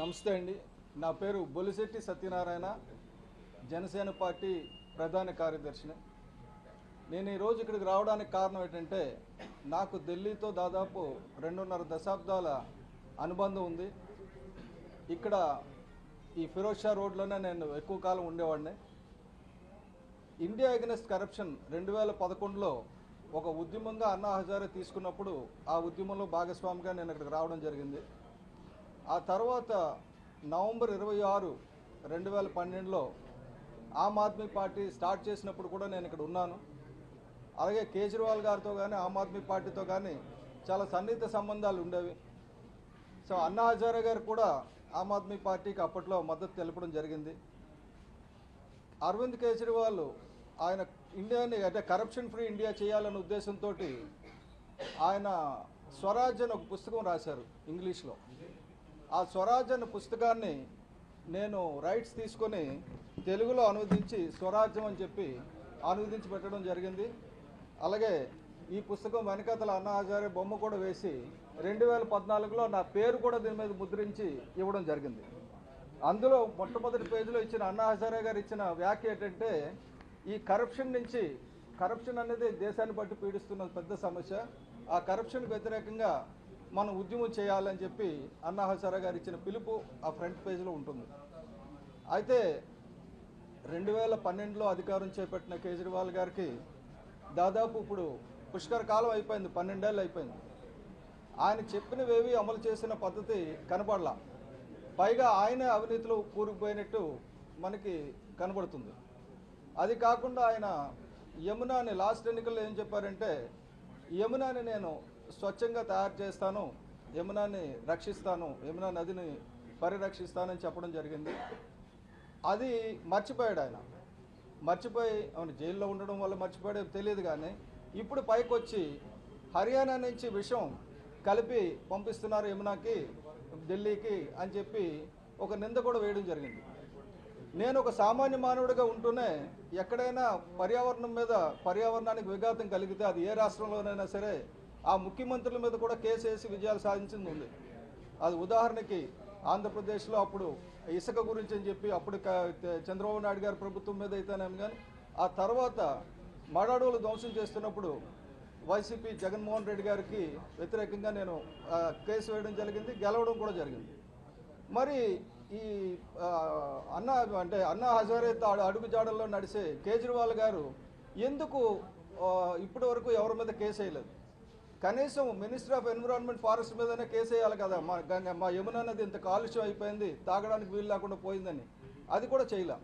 నమస్తే అండి. నా పేరు బొలిశెట్టి సత్యనారాయణ జనసేన పార్టీ ప్రధాన కార్యదర్శిని. నేను ఈరోజు ఇక్కడికి రావడానికి కారణం ఏంటంటే నాకు ఢిల్లీతో దాదాపు రెండున్నర దశాబ్దాల అనుబంధం ఉంది. ఇక్కడ ఈ ఫిరోజ్ షా రోడ్లోనే నేను ఎక్కువ కాలం ఉండేవాడిని. ఇండియా అగెనెస్ట్ కరప్షన్ రెండు వేల పదకొండులో ఒక ఉద్యమంగా అన్నా హజారే తీసుకున్నప్పుడు ఆ ఉద్యమంలో భాగస్వామిగా నేను ఇక్కడికి రావడం జరిగింది. ఆ తర్వాత నవంబర్ ఇరవై ఆరు రెండు వేల పన్నెండులో ఆమ్ ఆద్మీ పార్టీ స్టార్ట్ చేసినప్పుడు కూడా నేను ఇక్కడ ఉన్నాను. అలాగే కేజ్రీవాల్ గారితో కానీ ఆమ్ ఆద్మీ పార్టీతో కానీ చాలా సన్నిహిత సంబంధాలు ఉండేవి. సో అన్నా హజారా గారు కూడా ఆమ్ ఆద్మీ పార్టీకి అప్పట్లో మద్దతు తెలపడం జరిగింది. అరవింద్ కేజ్రీవాల్ ఆయన ఇండియాని అంటే కరప్షన్ ఫ్రీ ఇండియా చేయాలనే ఉద్దేశంతో ఆయన స్వరాజ్ అని ఒక పుస్తకం రాశారు ఇంగ్లీష్లో. ఆ స్వరాజ్ అనే పుస్తకాన్ని నేను రైట్స్ తీసుకొని తెలుగులో అనువదించి స్వరాజ్యం అని చెప్పి అనువదించి పెట్టడం జరిగింది. అలాగే ఈ పుస్తకం వెనకతల అన్నా హజారే బొమ్మ కూడా వేసి రెండు వేల పద్నాలుగులో నా పేరు కూడా దీని మీద ముద్రించి ఇవ్వడం జరిగింది. అందులో మొట్టమొదటి పేజీలో ఇచ్చిన అన్నా హజారే గారు ఇచ్చిన వ్యాఖ్య ఏంటంటే ఈ కరప్షన్ నుంచి కరప్షన్ అనేది దేశాన్ని బట్టి పీడిస్తున్న పెద్ద సమస్య. ఆ కరప్షన్కి వ్యతిరేకంగా మనం ఉద్యమం చేయాలని చెప్పి అన్నా హజారా గారు ఇచ్చిన పిలుపు ఆ ఫ్రంట్ పేజ్లో ఉంటుంది. అయితే రెండు వేల పన్నెండులో అధికారం చేపట్టిన కేజ్రీవాల్ గారికి దాదాపు ఇప్పుడు పుష్కర కాలం అయిపోయింది పన్నెండేళ్ళు అయిపోయింది. ఆయన చెప్పినవేవి అమలు చేసిన పద్ధతి కనపడలా పైగా ఆయనే అవినీతిలో కూరుకుపోయినట్టు మనకి కనబడుతుంది. అది కాకుండా ఆయన యమునాని లాస్ట్ ఎన్నికల్లో ఏం చెప్పారంటే యమునాని నేను స్వచ్ఛంగా తయారు చేస్తాను యమునాని రక్షిస్తాను యమునా నదిని పరిరక్షిస్తానని చెప్పడం జరిగింది. అది మర్చిపోయాడు ఆయన. మర్చిపోయి అవును జైల్లో ఉండడం వల్ల మర్చిపోయాడు తెలియదు కానీ ఇప్పుడు పైకి వచ్చి హర్యానా నుంచి విషం కలిపి పంపిస్తున్నారు యమునాకి ఢిల్లీకి అని చెప్పి ఒక నింద కూడా వేయడం జరిగింది. నేను ఒక సామాన్య మానవుడిగా ఉంటూనే ఎక్కడైనా పర్యావరణం మీద పర్యావరణానికి విఘాతం కలిగితే అది ఏ రాష్ట్రంలోనైనా సరే ఆ ముఖ్యమంత్రుల మీద కూడా కేసు వేసి విజయాలు సాధించింది ఉంది. అది ఉదాహరణకి ఆంధ్రప్రదేశ్లో అప్పుడు ఇసుక గురించి అని చెప్పి అప్పుడు చంద్రబాబు నాయుడు గారి ప్రభుత్వం మీద అయితేనేమి కానీ ఆ తర్వాత మడాడోలు ధ్వంసం చేస్తున్నప్పుడు వైసీపీ జగన్మోహన్ రెడ్డి గారికి వ్యతిరేకంగా నేను కేసు వేయడం జరిగింది గెలవడం కూడా జరిగింది. మరి ఈ అన్నా అంటే అన్నా హజారే అడుగుజాడల్లో అడుగు జాడల్లో నడిచే కేజ్రీవాల్ గారు ఎందుకు ఇప్పటి వరకు ఎవరి మీద కేసు వేయలేదు? కనీసం మినిస్టర్ ఆఫ్ ఎన్విరాన్మెంట్ ఫారెస్ట్ మీదనే కేసు వేయాలి కదా. మా గంగ మా యమున నది ఇంత కాలుష్యం అయిపోయింది తాగడానికి వీలు లేకుండా పోయిందని. అది కూడా చేయలే.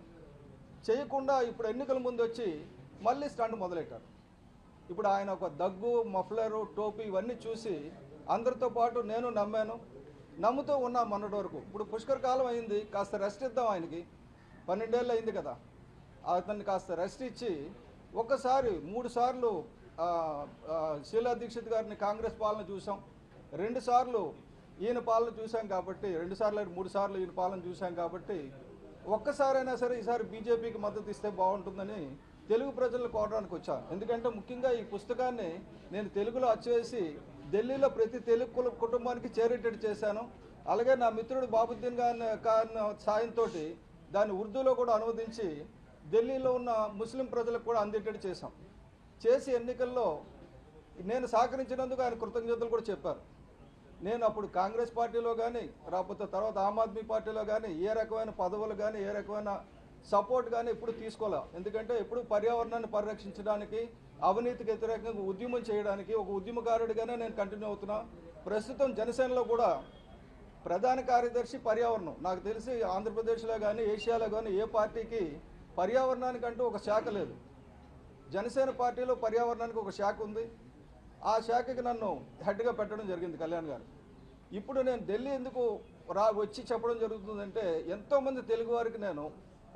చేయకుండా ఇప్పుడు ఎన్నికల ముందు వచ్చి మళ్ళీ స్టంట్ మొదలెట్టారు. ఇప్పుడు ఆయన ఒక దగ్గు మఫ్లరు టోపీ ఇవన్నీ చూసి అందరితో పాటు నేను నమ్మాను. నమ్ముతూ ఉన్నా మొన్నటి వరకు. ఇప్పుడు పుష్కర కాలం అయింది కాస్త రెస్ట్ ఇద్దాం ఆయనకి. పన్నెండేళ్ళు అయింది కదా. అతన్ని కాస్త రెస్ట్ ఇచ్చి ఒక్కసారి మూడు సార్లు శీలా దీక్షిత్ గారిని కాంగ్రెస్ పాలన చూసాం. రెండుసార్లు ఈయన పాలన చూసాం కాబట్టి రెండు సార్లు అయితే మూడు సార్లు ఈయన పాలన చూసాం కాబట్టి ఒక్కసారైనా సరే ఈసారి బీజేపీకి మద్దతు ఇస్తే బాగుంటుందని తెలుగు ప్రజలను కోరడానికి వచ్చాను. ఎందుకంటే ముఖ్యంగా ఈ పుస్తకాన్ని నేను తెలుగులో అచ్చేసి ఢిల్లీలో ప్రతి తెలుగు కుల- కుటుంబానికి చేరేటట్టు చేశాను. అలాగే నా మిత్రుడు బాబుద్దీన్ గారి ఖాన్ సాయంతో దాన్ని ఉర్దూలో కూడా అనువదించి ఢిల్లీలో ఉన్న ముస్లిం ప్రజలకు కూడా అందేటట్టు చేశాం. చేసి ఎన్నికల్లో నేను సహకరించినందుకు ఆయన కృతజ్ఞతలు కూడా చెప్పారు. నేను అప్పుడు కాంగ్రెస్ పార్టీలో కానీ రాకపోతే తర్వాత ఆమ్ ఆద్మీ పార్టీలో కానీ ఏ రకమైన పదవులు కానీ ఏ రకమైన సపోర్ట్ కానీ ఎప్పుడు తీసుకోలే. ఎందుకంటే ఎప్పుడు పర్యావరణాన్ని పరిరక్షించడానికి అవినీతికి వ్యతిరేకంగా ఉద్యమం చేయడానికి ఒక ఉద్యమకారుడిగానే నేను కంటిన్యూ అవుతున్నా. ప్రస్తుతం జనసేనలో కూడా ప్రధాన కార్యదర్శి పర్యావరణం. నాకు తెలిసి ఆంధ్రప్రదేశ్లో కానీ ఏషియాలో కానీ ఏ పార్టీకి పర్యావరణానికంటూ ఒక శాఖ లేదు. జనసేన పార్టీలో పర్యావరణానికి ఒక శాఖ ఉంది. ఆ శాఖకి నన్ను హెడ్గా పెట్టడం జరిగింది కళ్యాణ్ గారు. ఇప్పుడు నేను ఢిల్లీ ఎందుకు రా వచ్చి చెప్పడం జరుగుతుందంటే ఎంతోమంది తెలుగు వారికి నేను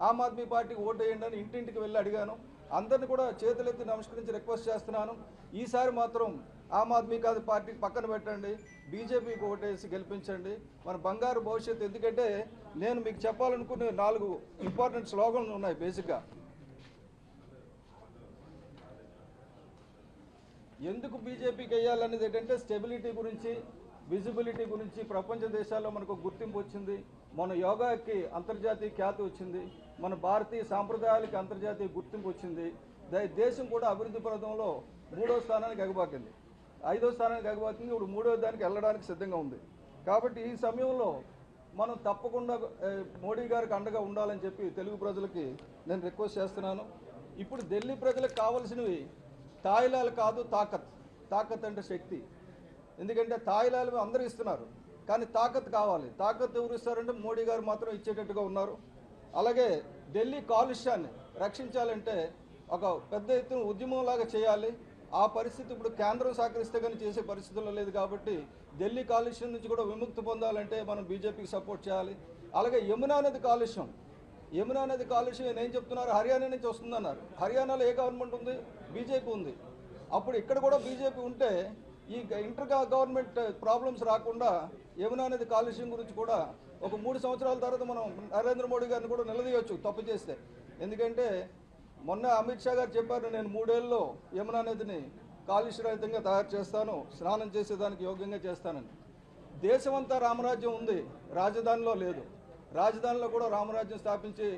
ఆమ్ ఆద్మీ పార్టీకి ఓటు వేయండి అని ఇంటింటికి వెళ్ళి అడిగాను. అందరిని కూడా చేతులెత్తి నమస్కరించి రిక్వెస్ట్ చేస్తున్నాను. ఈసారి మాత్రం ఆమ్ ఆద్మీ కాదు పార్టీకి పక్కన పెట్టండి. బీజేపీకి ఓటేసి గెలిపించండి. మన బంగారు భవిష్యత్తు ఎందుకంటే నేను మీకు చెప్పాలనుకునే నాలుగు ఇంపార్టెంట్ స్లోగన్లు ఉన్నాయి బేసిక్గా. ఎందుకు బీజేపీకి వేయాలనేది ఏంటంటే స్టెబిలిటీ గురించి విజిబిలిటీ గురించి ప్రపంచ దేశాల్లో మనకు గుర్తింపు వచ్చింది. మన యోగాకి అంతర్జాతీయ ఖ్యాతి వచ్చింది. మన భారతీయ సాంప్రదాయాలకి అంతర్జాతీయ గుర్తింపు వచ్చింది. దేశం కూడా అభివృద్ధి పథంలో మూడో స్థానానికి ఎగబాకింది. ఐదో స్థానానికి ఎగబాకింది. ఇప్పుడు మూడో దానికి వెళ్ళడానికి సిద్ధంగా ఉంది. కాబట్టి ఈ సమయంలో మనం తప్పకుండా మోడీ గారికి అండగా ఉండాలని చెప్పి తెలుగు ప్రజలకి నేను రిక్వెస్ట్ చేస్తున్నాను. ఇప్పుడు ఢిల్లీ ప్రజలకు కావాల్సినవి తాయిలాలు కాదు తాకత్. తాకత్ అంటే శక్తి. ఎందుకంటే తాయిలాలు అందరూ ఇస్తున్నారు. కానీ తాకత్ కావాలి. తాకత్ ఎవరు ఇస్తారంటే మోడీ గారు మాత్రం ఇచ్చేటట్టుగా ఉన్నారు. అలాగే ఢిల్లీ కాలుష్యాన్ని రక్షించాలంటే ఒక పెద్ద ఎత్తున ఉద్యమంలాగా చేయాలి. ఆ పరిస్థితి ఇప్పుడు కేంద్రం సహకరిస్తే కానీ చేసే పరిస్థితుల్లో లేదు కాబట్టి ఢిల్లీ కాలుష్యం నుంచి కూడా విముక్తి పొందాలంటే మనం బీజేపీకి సపోర్ట్ చేయాలి. అలాగే యమునా నది కాలుష్యం. యమునా నది కాలుష్యం నేను చెప్తున్నారు? హర్యానా నుంచి వస్తుందన్నారు. హర్యానాలో ఏ గవర్నమెంట్ ఉంది? బీజేపీ ఉంది. అప్పుడు ఇక్కడ కూడా బీజేపీ ఉంటే ఈ ఇంటర్ గవర్నమెంట్ ప్రాబ్లమ్స్ రాకుండా యమునా నది కాలుష్యం గురించి కూడా ఒక మూడు సంవత్సరాల తర్వాత మనం నరేంద్ర మోడీ గారిని కూడా నిలదీయవచ్చు తప్పు చేస్తే. ఎందుకంటే మొన్న అమిత్ షా గారు చెప్పారు నేను మూడేళ్ళలో యమునా నదిని కాలుష్యరహితంగా తయారు చేస్తాను స్నానం చేసేదానికి యోగ్యంగా చేస్తానని. దేశమంతా రామరాజ్యం ఉంది రాజధానిలో లేదు. రాజధానిలో కూడా రామరాజ్యం స్థాపించి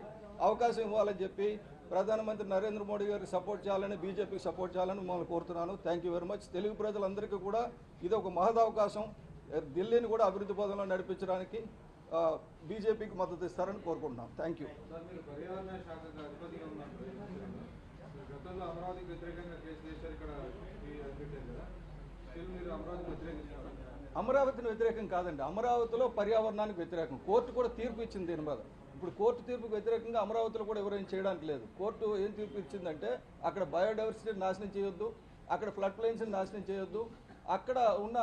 అవకాశం ఇవ్వాలని చెప్పి ప్రధానమంత్రి నరేంద్ర మోడీ గారికి సపోర్ట్ చేయాలని బీజేపీకి సపోర్ట్ చేయాలని మిమ్మల్ని కోరుతున్నాను. Thank you very much Telugu ప్రజలందరికీ కూడా ఇది ఒక మహదవకాశం ఢిల్లీని కూడా అభివృద్ధి పదంలో నడిపించడానికి బీజేపీకి మద్దతు ఇస్తారని కోరుకుంటున్నాను థ్యాంక్ యూ అమరావతికి వ్యతిరేకంగా కేసు చేశారు. ఇక్కడ మీరు వ్యతిరేకిస్తున్నారు అమరావతిని వ్యతిరేకం కాదండి. అమరావతిలో పర్యావరణానికి వ్యతిరేకం. కోర్టు కూడా తీర్పు ఇచ్చింది దీని మీద. ఇప్పుడు కోర్టు తీర్పుకు వ్యతిరేకంగా అమరావతిలో కూడా ఎవరేం చేయడానికి లేదు. కోర్టు ఏం తీర్పు ఇచ్చిందంటే అక్కడ బయోడైవర్సిటీ నాశనం చేయొద్దు అక్కడ ఫ్లడ్ ప్లైన్స్ నాశనం చేయొద్దు అక్కడ ఉన్న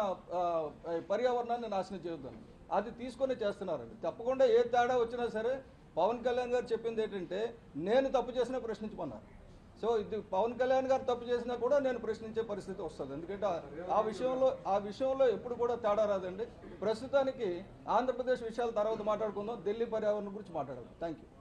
పర్యావరణాన్ని నాశనం చేయొద్దు అని. అది తీసుకొని చేస్తున్నారండి. తప్పకుండా ఏ తేడా వచ్చినా సరే పవన్ కళ్యాణ్ గారు చెప్పింది ఏంటంటే నేను తప్పు చేసినా ప్రశ్నించమన్నారు. సో ఇది పవన్ కళ్యాణ్ గారు తప్పు చేసినా కూడా నేను ప్రశ్నించే పరిస్థితి వస్తుంది. ఎందుకంటే ఆ- విషయంలో ఆ విషయంలో ఎప్పుడు కూడా తేడా రాదండి. ప్రస్తుతానికి ఆంధ్రప్రదేశ్ విషయాల తర్వాత మాట్లాడుకుందాం. ఢిల్లీ పర్యావరణం గురించి మాట్లాడదాం థ్యాంక్ యూ